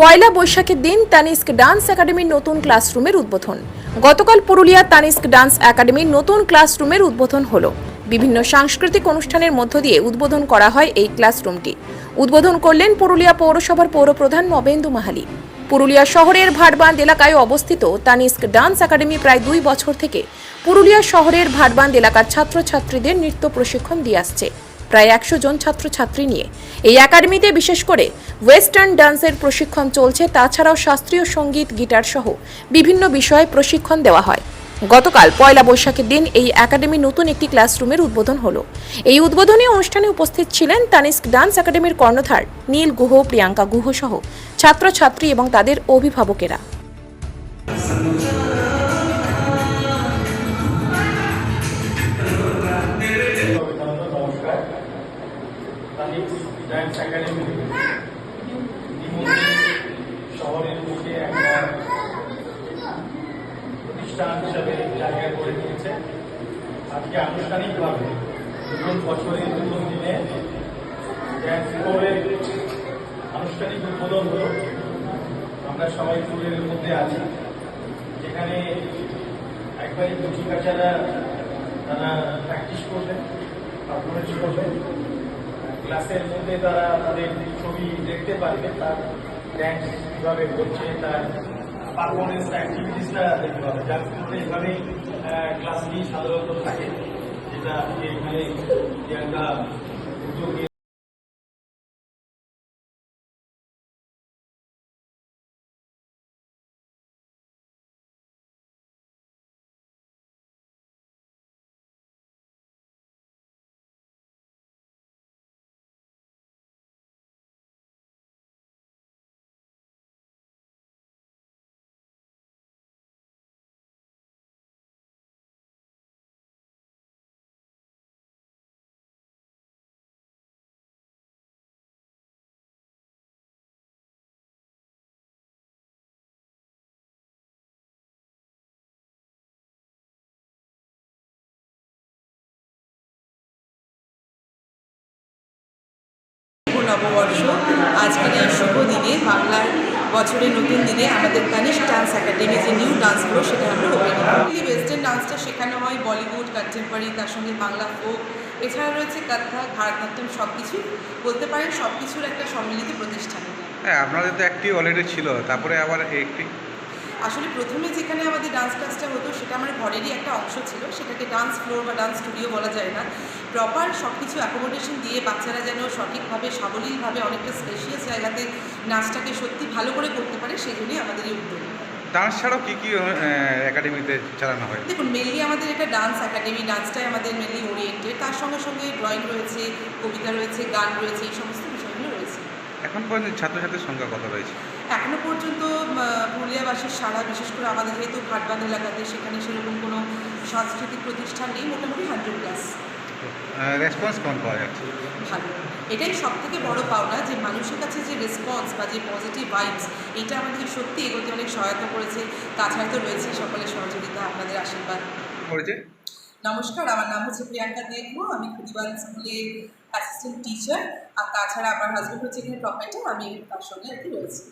পয়লা বৈশাখের দিন তানিস্ক ডান্স একাডেমির নতুন ক্লাসরুমের উদ্বোধন। গতকাল পুরুলিয়া তানিস্ক ডান্স একাডেমির নতুন ক্লাসরুমের উদ্বোধন হলো। বিভিন্ন সাংস্কৃতিক অনুষ্ঠানের মধ্য দিয়ে উদ্বোধন করা হয় এই ক্লাসরুমটি। উদ্বোধন করলেন পুরুলিয়া পৌরসভার পৌরপ্রধান নবেন্দু মাহালি। পুরুলিয়া শহরের ভাটবান্ধ এলাকায় অবস্থিত তানিস্ক ডান্স একাডেমি প্রায় দুই বছর থেকে পুরুলিয়া শহরের ভাটবান্ধ এলাকার ছাত্রছাত্রীদের নৃত্য প্রশিক্ষণ দিয়ে আসছে। প্রায় একশো জন ছাত্রছাত্রী নিয়ে। এই একাডেমিতে বিশেষ করে ওয়েস্টার্ন ডান্সের প্রশিক্ষণ চলছে, তাছাড়াও শাস্ত্রীয় সংগীত, গিটার সহ বিভিন্ন বিষয়ে প্রশিক্ষণ দেওয়া হয়। গতকাল পয়লা বৈশাখের দিন এই একাডেমির নতুন একটি ক্লাসরুমের উদ্বোধন হলো। এই উদ্বোধনী অনুষ্ঠানে উপস্থিত ছিলেন তানিস্ক ডান্স একাডেমির কর্ণধার নীল গুহ, প্রিয়াঙ্কা গুহ সহ ছাত্রছাত্রী এবং তাদের অভিভাবকেরা। আমি ডান্স একাডেমি শহরের বুকে একটা প্রতিষ্ঠান হিসাবে জায়গা করে নিয়েছে। আজকে আনুষ্ঠানিকভাবে নতুন বছরের নতুন দিনে ড্যান্স আনুষ্ঠানিক উদ্বোধন হলো। আমরা সবাই ফ্লোরের মধ্যে আছি। যেখানে একবারই কচি কাচারা তারা প্র্যাকটিস করবেন পারফরমেন্স করবেন। ক্লাসের মধ্যে তারা তাদের ছবি দেখতে পারবে, তার ড্যান্স কীভাবে হচ্ছে, তার পারফরমেন্স অ্যাক্টিভিটিসটা দেখতে পাবে যার মধ্যে এভাবেই ক্লাসটি সাধারণত থাকে, যেটা এখানে যে একটা উদ্যোগ নববর্ষ। আজকের এই শুভ দিনে, বাংলার বছরের নতুন দিনে আমাদের তানিশ ডান্স একাডেমি যে নিউ ডান্সগুলো সেটা আমরা ওপেন করি ওয়েস্টার্ন ডান্সটা শেখানো হয় বলিউড কন্টেম্পোরারি তার সঙ্গে বাংলা ফোক এছাড়া রয়েছে কথা ভারতনাট্যম সব কিছু বলতে পারেন সব কিছুর একটা সম্মিলিত প্রতিষ্ঠান। হ্যাঁ আপনাদের তো একটি অলরেডি ছিল, তারপরে আবার একটি আসলে প্রথমে যেখানে আমাদের ডান্স ক্লাসটা হতো সেটা আমার ঘরেরই একটা অংশ ছিল। সেটাকে ডান্স ফ্লোর বা ডান্স স্টুডিও বলা যায় না। প্রপার সব কিছু অ্যাকোমোডেশন দিয়ে বাচ্চারা যেন সঠিকভাবে সাবলীলভাবে অনেকটা স্পেশিয়াস জায়গাতে নাচটাকে সত্যি ভালো করে করতে পারে সেই জন্যই আমাদের এই উদ্যোগ। ডান্স ছাড়াও কী কী একাডেমিতে চালানো হয়? দেখুন মেনলি আমাদের এটা ডান্স একাডেমি ডান্সটাই আমাদের মেনলি ওরিয়েন্টেড তার সঙ্গে সঙ্গে ড্রয়িং রয়েছে কবিতা রয়েছে গান রয়েছে এই সমস্ত বিষয়গুলো রয়েছে। এখন পর্যন্ত ছাত্রছাত্রীর সংখ্যা কত রয়েছে? এখনও পর্যন্ত পুরুলিয়াবাসীর সারা বিশেষ করে আমাদের যেহেতু ঘাটবান্ধ এলাকাতে সেখানে সেরকম কোনো সাংস্কৃতিক প্রতিষ্ঠান নেই মোটামুটি হান্ড্রেড প্লাস রেসপন্স কেমন পাওয়া যাচ্ছে। ভালো। এটাই সব থেকে বড় পাওনা যে মানুষের কাছে যে রেসপন্স বা যে পজিটিভ ভাইবস এটা আমাদেরকে সত্যি এগোতে অনেক সহায়তা করেছে। তাছাড়া তো রয়েছে সকলের সহযোগিতা আপনাদের আশীর্বাদ। করেছে? নমস্কার আমার নাম হচ্ছে প্রিয়াঙ্কা দেখব আমি খুদিবান স্কুলের অ্যাসিস্ট্যান্ট টিচার আর তাছাড়া আমার হাজব্যান্ড হচ্ছে এখানে প্রপার্টার আমি তার সঙ্গে আর কি রয়েছি।